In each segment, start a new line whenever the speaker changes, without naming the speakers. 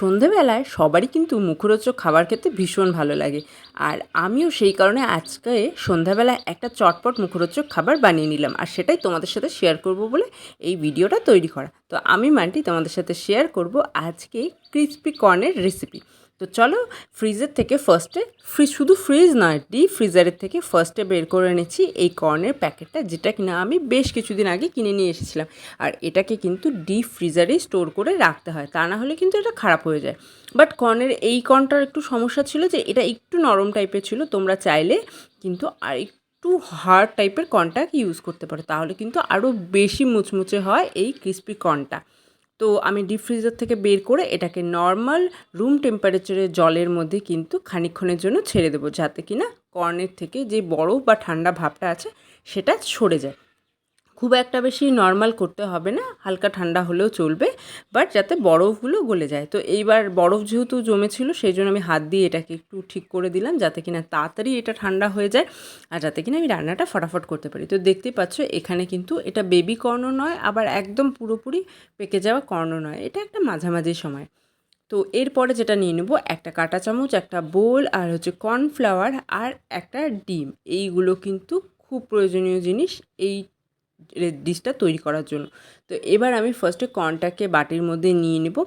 সন্ধেবেলায় সবারই কিন্তু মুখরোচক খাবার খেতে ভীষণ ভালো লাগে। আর আমিও সেই কারণে আজকে সন্ধ্যাবেলায় একটা চটপট মুখরোচক খাবার বানিয়ে নিলাম। আর সেটাই তোমাদের সাথে শেয়ার করব বলে এই ভিডিওটা তৈরি করা। তো আমি মানটি তোমাদের সাথে শেয়ার করব আজকে ক্রিসপি কর্নের রেসিপি তো চলো ফ্রিজের থেকে ফার্স্টে ফ্রিজ শুধু ফ্রিজ নয় ডিপ ফ্রিজারের থেকে ফার্স্টে বের করে এনেছি এই কর্নের প্যাকেটটা যেটা কিনা আমি বেশ কিছুদিন আগে কিনে নিয়ে এসেছিলাম। আর এটাকে কিন্তু ডিপ ফ্রিজারেই স্টোর করে রাখতে হয়, তা না হলে কিন্তু এটা খারাপ হয়ে যায়। বাট কর্নের এই কর্নটার একটু সমস্যা ছিল যে এটা একটু নরম টাইপের ছিল, তোমরা চাইলে কিন্তু আর একটু হার্ড টাইপের কর্নটা ইউজ করতে পারো, তাহলে কিন্তু আরও বেশি মুচমুচে হয় এই ক্রিস্পি কর্নটা তো আমি ডিপ ফ্রিজার থেকে বের করে এটাকে নর্মাল রুম টেম্পারেচারে জলের মধ্যে কিন্তু খানিক্ষণের জন্য ছেড়ে দেবো, যাতে কিনা কর্নের থেকে যে বরফ বা ঠান্ডা ভাবটা আছে সেটা সরে যায়। খুব একটা বেশি নর্মাল করতে হবে না, হালকা ঠান্ডা হলেও চলবে বাট যাতে বরফগুলো গলে যায়। তো এইবার বরফ যেহেতু জমেছিল, সেই জন্য আমি হাত দিয়ে এটাকে একটু ঠিক করে দিলাম, যাতে কিনা তাড়াতাড়ি এটা ঠান্ডা হয়ে যায়, আর যাতে কিনা আমি রান্নাটা ফটাফট করতে পারি। তো দেখতেই পাচ্ছ, এখানে কিন্তু এটা বেবি কর্ণ নয়, আবার একদম পুরোপুরি পেকে যাওয়া কর্ণ নয়। এটা একটা মাঝামাঝি সময়। তো এরপরে যেটা নিয়ে নেব, একটা কাঁটা চামচ, একটা বোল, আর হচ্ছে কর্নফ্লাওয়ার আর একটা ডিম। এইগুলো কিন্তু খুব প্রয়োজনীয় জিনিস, এই ডিশটা তৈরি করার জন্য। তো এবার আমি ফার্স্টে কর্নটাকে বাটির মধ্যে নিয়ে নেব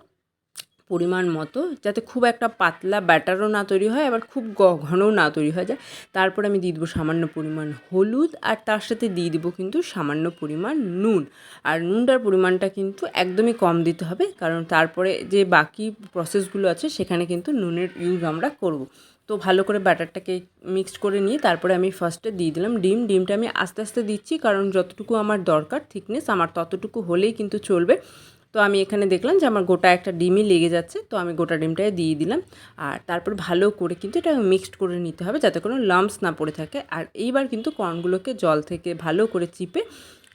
পরিমাণ মতো, যাতে খুব একটা পাতলা ব্যাটারও না তৈরি হয়, আবার খুব ঘনও না তৈরি হয়ে যায়। তারপর আমি দিয়ে দেবো সামান্য পরিমাণ হলুদ, আর তার সাথে দিয়ে দেবো কিন্তু সামান্য পরিমাণ নুন। আর নুনটার পরিমাণটা কিন্তু একদমই কম দিতে হবে, কারণ তারপরে যে বাকি প্রসেসগুলো আছে, সেখানে কিন্তু নুনের ইউজ আমরা করব। তো ভালো করে ব্যাটারটাকে মিক্সড করে নিয়ে তারপরে আমি ফার্স্টে দিয়ে দিলাম ডিম। ডিমটা আমি আস্তে আস্তে দিচ্ছি কারণ যতটুকু আমার দরকার থিকনেস আমার ততটুকু হলেই কিন্তু চলবে। তো আমি এখানে দেখলাম যে আমার গোটা একটা ডিমই লেগে যাচ্ছে, তো আমি গোটা ডিমটাই দিয়ে দিলাম। আর তারপর ভালো করে কিন্তু এটা মিক্সড করে নিতে হবে যাতে কোনো লাম্পস না পড়ে থাকে। আর এইবার কিন্তু কর্নগুলোকে জল থেকে ভালো করে চিপে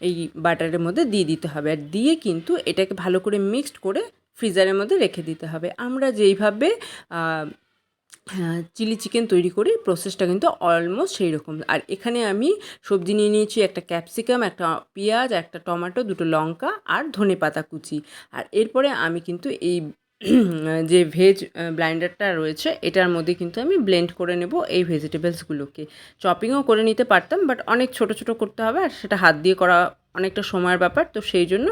এই বাটারের মধ্যে দিয়ে দিতে হবে। আর দিয়ে কিন্তু এটাকে ভালো করে মিক্সড করে ফ্রিজারের মধ্যে রেখে দিতে হবে। আমরা যেইভাবে চিলি চিকেন তৈরি করি প্রসেসটা কিন্তু অলমোস্ট সেই রকম আর এখানে আমি সবজি নিয়ে নিয়েছি একটা ক্যাপসিকাম একটা পেঁয়াজ, একটা টমেটো, দুটো লঙ্কা আর ধনে পাতা কুচি। আর এরপরে আমি কিন্তু এই যে ভেজ ব্লাইন্ডারটা রয়েছে, এটার মধ্যে কিন্তু আমি ব্লেন্ড করে নেব এই ভেজিটেবলসগুলোকে চপিংও করে নিতে পারতাম বাট অনেক ছোট ছোট করতে হবে আর সেটা হাত দিয়ে করা অনেকটা সময়ের ব্যাপার, তো সেই জন্য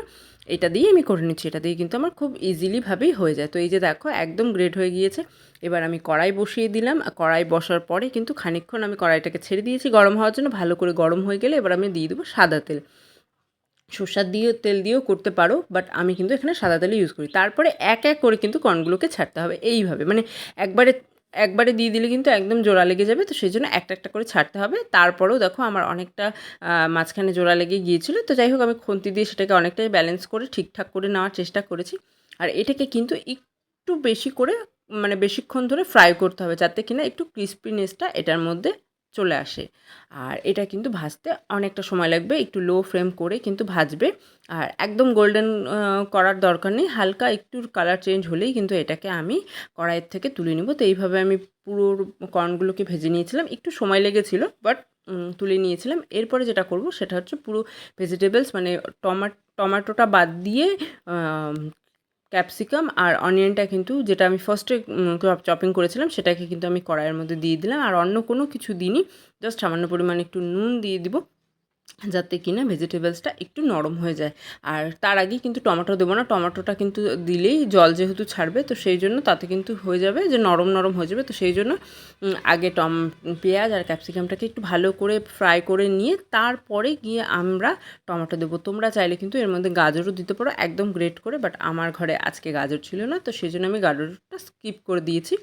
এটা দিয়ে আমি করে নিচ্ছি, এটা দিয়ে কিন্তু আমার খুব ইজিলিভাবেই হয়ে যায়। তো এই যে দেখো, একদম গ্রেড হয়ে গিয়েছে। এবার আমি কড়াই বসিয়ে দিলাম। কড়াই বসার পরে কিন্তু খানিকক্ষণ আমি কড়াইটাকে ছেড়ে দিয়েছি গরম হওয়ার জন্য। ভালো করে গরম হয়ে গেলে এবার আমি দিয়ে দেবো সাদা তেল। সর্ষার দিয়েও তেল দিয়েও করতে পারো বাট আমি কিন্তু এখানে সাদা তেল ইউজ করি। তারপরে এক এক করে কিন্তু কর্নগুলোকে ছাড়তে হবে। এইভাবে মানে একবারে একবারে দিয়ে দিলে কিন্তু একদম জোড়া লেগে যাবে, তো সেই জন্য একটা একটা করে ছাড়তে হবে। তারপরেও দেখো আমার অনেকটা মাঝখানে জোড়া লেগে গিয়েছিল, তো যাই হোক আমি খুন্তি দিয়ে সেটাকে অনেকটাই ব্যালেন্স করে ঠিকঠাক করে নেওয়ার চেষ্টা করেছি। আর এটাকে কিন্তু একটু বেশি করে মানে বেশিক্ষণ ধরে ফ্রাই করতে হবে, যাতে কিনা একটু ক্রিস্পিনেসটা এটার মধ্যে চলে আসে। আর এটা কিন্তু ভাজতে অনেকটা সময় লাগবে, একটু লো ফ্লেম করে কিন্তু ভাজবে। আর একদম গোল্ডেন করার দরকার নেই, হালকা একটু কালার চেঞ্জ হলেই কিন্তু এটাকে আমি কড়াইয়ের থেকে তুলে নিব। তো এইভাবে আমি পুরো কর্নগুলোকে ভেজে নিয়েছিলাম। একটু সময় লেগেছিল বাট তুলে নিয়েছিলাম। এরপরে যেটা করব সেটা হচ্ছে পুরো ভেজিটেবলস মানে টমা টমাটোটা বাদ দিয়ে ক্যাপসিকাম আর অনিয়নটা কিন্তু যেটা আমি ফার্স্টে চপিং করেছিলাম, সেটাকে কিন্তু আমি কড়াইয়ের মধ্যে দিয়ে দিলাম। আর অন্য কোনো কিছু দিনই জাস্ট সামান্য পরিমাণে একটু নুন দিয়ে দিব। যাতে কিনা ভেজিটেবলসটা একটু নরম হয়ে যায়। আর তার আগে কিন্তু টমেটো দেবো না, টমেটোটা কিন্তু দিলেই জল যেহেতু ছাড়বে, তো সেই জন্য তাতে কিন্তু হয়ে যাবে যে নরম নরম হয়ে যাবে। তো সেই জন্য আগে টম, পেঁয়াজ আর ক্যাপসিকামটাকে একটু ভালো করে ফ্রাই করে নিয়ে তারপরে গিয়ে আমরা টমেটো দেবো। তোমরা চাইলে কিন্তু এর মধ্যে গাজরও দিতে পারো, একদম গ্রেট করে, বাট আমার ঘরে আজকে গাজর ছিল না, তো সেই জন্য আমি গাজরটা স্কিপ করে দিয়েছি।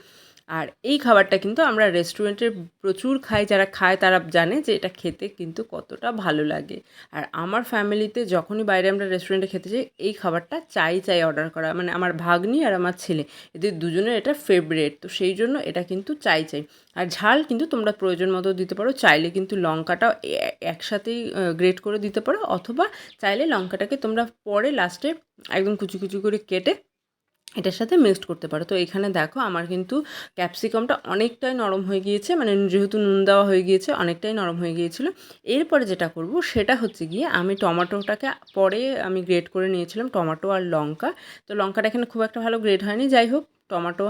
আর এই খাবারটা কিন্তু আমরা রেস্টুরেন্টের প্রচুর খাই, যারা খায় তারা জানে যে এটা খেতে কিন্তু কতটা ভালো লাগে। আর আমার ফ্যামিলিতে যখনই বাইরে আমরা রেস্টুরেন্টে খেতে যাই, এই খাবারটা চাই চাই অর্ডার করা। মানে আমার ভাগ্নি আর আমার ছেলে, এদের দুজনের এটা ফেভারেট তো সেই জন্য এটা কিন্তু চাই চাই। আর ঝাল কিন্তু তোমরা প্রয়োজন মতো দিতে পারো। চাইলে কিন্তু লঙ্কাটাও একসাথেই গ্রেট করে দিতে পারো। অথবা চাইলে লঙ্কাটাকে তোমরা পরে লাস্টে একদম কুচি কুচি করে কেটে এটার সাথে মিক্সড করতে পারো। তো এখানে দেখো আমার কিন্তু ক্যাপসিকামটা অনেকটাই নরম হয়ে গিয়েছে মানে যেহেতু নুন দেওয়া হয়ে গিয়েছে অনেকটাই নরম হয়ে গিয়েছিল। এরপরে যেটা করব সেটা হচ্ছে গিয়ে আমি টমেটোটাকে পরে আমি গ্রেড করে নিয়েছিলাম টমেটো আর লঙ্কা। তো লঙ্কাটা এখানে খুব একটা ভালো গ্রেড হয়নি, যাই হোক টমেটো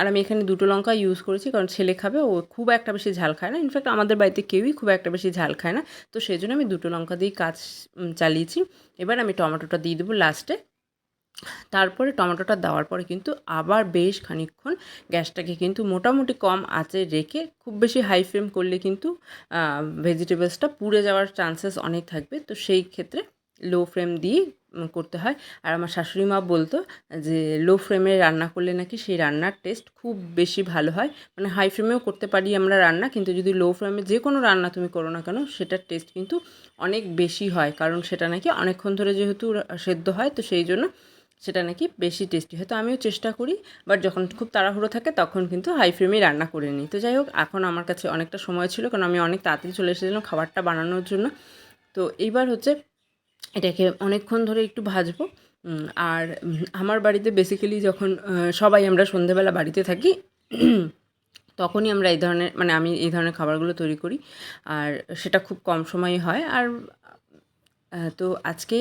আর আমি এখানে দুটো লঙ্কা ইউজ করেছি কারণ ছেলে খাবে, ও খুব একটা বেশি ঝাল খায় না। ইনফ্যাক্ট আমাদের বাড়িতে কেউই খুব একটা বেশি ঝাল খায় না। তো সেই জন্য আমি দুটো লঙ্কা দিয়েই কাজ চালিয়েছি। এবার আমি টমেটোটা দিয়ে দেবো লাস্টে তারপরে টমেটোটা দেওয়ার পরে কিন্তু আবার বেশ খানিকক্ষণ গ্যাসটাকে কিন্তু মোটামুটি কম আঁচে রেখে খুব বেশি হাই ফ্লেম করলে কিন্তু ভেজিটেবলসটা পুড়ে যাওয়ার চান্সেস অনেক থাকবে। তো সেই ক্ষেত্রে লো ফ্লেম দিয়ে করতে হয়। আর আমার শাশুড়ি মা বলতো যে লো ফ্লেমে রান্না করলে নাকি সেই রান্নার টেস্ট খুব বেশি ভালো হয়। মানে হাই ফ্লেমেও করতে পারি আমরা রান্না, কিন্তু যদি লো ফ্লেমে যে কোনো রান্না তুমি করো না কেন, সেটার টেস্ট কিন্তু অনেক বেশি হয়। কারণ সেটা নাকি অনেকক্ষণ ধরে যেহেতু সেদ্ধ হয়, তো সেই জন্য সেটা নাকি বেশি টেস্টি হয় তো আমিও চেষ্টা করি বাট যখন খুব তাড়াহুড়ো থাকে তখন কিন্তু হাই ফ্লেমেই রান্না করে নিই। তো যাই হোক, এখন আমার কাছে অনেকটা সময় ছিল, কারণ আমি অনেক তাড়াতাড়ি চলে এসেছিলাম খাবারটা বানানোর জন্য। তো এইবার হচ্ছে এটাকে অনেকক্ষণ ধরে একটু ভাজবো। আর আমার বাড়িতে বেসিক্যালি যখন সবাই আমরা সন্ধেবেলা বাড়িতে থাকি, তখনই আমরা এই ধরনের মানে আমি এই ধরনের খাবারগুলো তৈরি করি। আর সেটা খুব কম সময়ে হয়। আর তো আজকে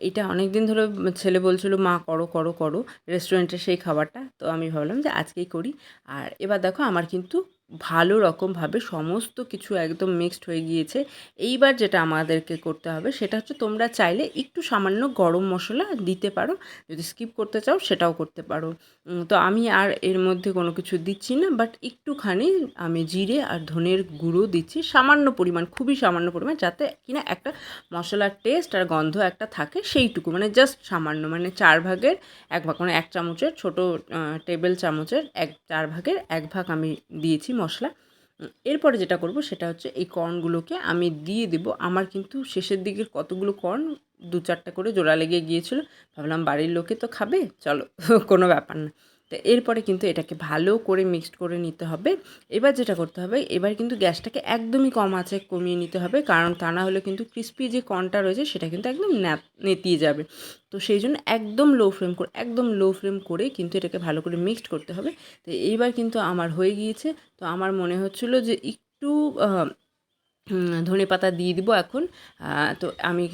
এটা অনেক দিন ধরে ছেলে বলছিল, মা, করো করো করো রেস্টুরেন্টের সেই খাবারটা। তো আমি ভাবলাম যে আজকেই করি। আর এবার দেখো, আমার কিন্তু ভালো রকমভাবে সমস্ত কিছু একদম মিক্সড হয়ে গিয়েছে। এইবার যেটা আমাদেরকে করতে হবে সেটা হচ্ছে তোমরা চাইলে একটু সামান্য গরম মশলা দিতে পারো। যদি স্কিপ করতে চাও সেটাও করতে পারো। তো আমি আর এর মধ্যে কোনো কিছু দিচ্ছি না বাট একটুখানি আমি জিরে আর ধনের গুঁড়ো দিচ্ছি। সামান্য পরিমাণ, খুবই সামান্য পরিমাণ, যাতে কিনা একটা মশলার টেস্ট আর গন্ধ একটা থাকে সেইটুকু। মানে জাস্ট সামান্য মানে চার ভাগের এক ভাগ মানে এক চামচের ছোটো টেবিল চামচের এক, চার ভাগের এক ভাগ আমি দিয়েছি মশলা। এরপরে যেটা করব সেটা হচ্ছে এই কর্নগুলোকে আমি দিয়ে দেব। আমার কিন্তু শেষের দিকের কতগুলো কর্ন দু চারটা করে জোড়া লেগে গিয়েছিল। ভাবলাম বাড়ির লোকে তো খাবে, চলো, কোনো ব্যাপার না। তো এরপরে কিন্তু এটাকে ভালো করে মিক্সড করে নিতে হবে। এবার যেটা করতে হবে, এবার কিন্তু গ্যাসটাকে একদমই কম আছে কমিয়ে নিতে হবে, কারণ তা না হলে কিন্তু ক্রিস্পি যে কর্নটা রয়েছে সেটা কিন্তু একদম নেতিয়ে যাবে। তো সেই জন্য একদম লো ফ্লেম করে একদম লো ফ্লেম করে কিন্তু এটাকে ভালো করে মিক্সড করতে হবে। তো এইবার কিন্তু আমার হয়ে গিয়েছে। তো আমার মনে হচ্ছিল যে একটু ধনে পাতা দিয়ে দিব এখন। তো আমি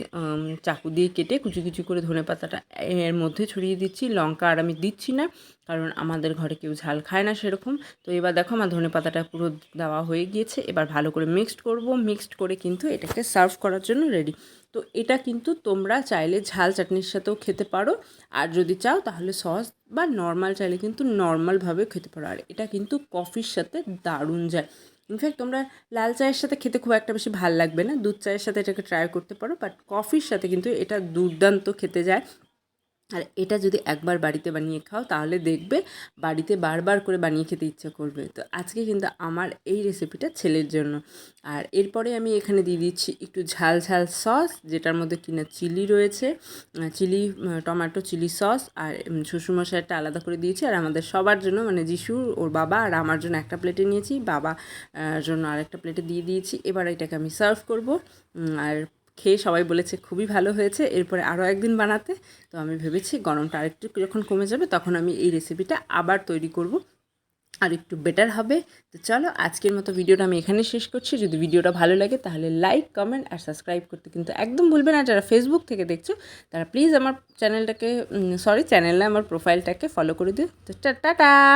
চাকু দিয়ে কেটে কুচি কুচি করে ধনে পাতাটা এর মধ্যে ছড়িয়ে দিচ্ছি। লঙ্কা আর আমি দিচ্ছি না, কারণ আমাদের ঘরে কেউ ঝাল খায় না সেরকম। তো এবার দেখো আমার ধনে পাতাটা পুরো দেওয়া হয়ে গিয়েছে। এবার ভালো করে মিক্সড করব। মিক্সড করে কিন্তু এটাকে সার্ভ করার জন্য রেডি তো এটা কিন্তু তোমরা চাইলে ঝাল চাটনির সাথেও খেতে পারো। আর যদি চাও তাহলে সস বা নর্মাল চাইলে কিন্তু নর্মালভাবে খেতে পারো। আর এটা কিন্তু কফির সাথে দারুণ যায়। ইনফ্যাক্ট তোমরা লাল চায়ের সাথে খেতে খুব একটা বেশি ভালো লাগবে না। দুধ চায়ের সাথে এটাকে ট্রাই করতে পারো বাট কফির সাথে কিন্তু এটা দুর্দান্ত খেতে যায়। আর এটা যদি একবার বাড়িতে বানিয়ে খাও তাহলে দেখবে বাড়িতে বারবার করে বানিয়ে খেতে ইচ্ছা করবে। তো আজকে কিন্তু আমার এই রেসিপিটা ছেলের জন্য। আর এরপরে আমি এখানে দিয়ে দিচ্ছি একটু ঝাল ঝাল সস যেটার মধ্যে কিনা চিলি রয়েছে চিলি টমেটো চিলি সস আর উম, শ্বশুরমশাইটা আলাদা করে দিয়েছি। আর আমাদের সবার জন্য মানে যিশু ওর বাবা আর আমার জন্য একটা প্লেটে নিয়েছি। বাবা জন্য আরেকটা প্লেটে দিয়ে দিয়েছি। এবার এটাকে আমি সার্ভ করব। আর খেয়ে সবাই বলেছে খুবই ভালো হয়েছে, এরপরে আরও একদিন বানাতে। তো আমি ভেবেছি গরমটা আরেকটু যখন কমে যাবে তখন আমি এই রেসিপিটা আবার তৈরি করব। আর একটু বেটার হবে। তো চলো, আজকের মতো ভিডিওটা আমি এখানে শেষ করছি। যদি ভিডিওটা ভালো লাগে তাহলে লাইক কমেন্ট আর সাবস্ক্রাইব করতে কিন্তু একদম ভুলবে না। যারা ফেসবুক থেকে দেখছ, তারা প্লিজ আমার চ্যানেলটাকে সরি চ্যানেলে আমার প্রোফাইলটাকে ফলো করে দিও। তো টাটা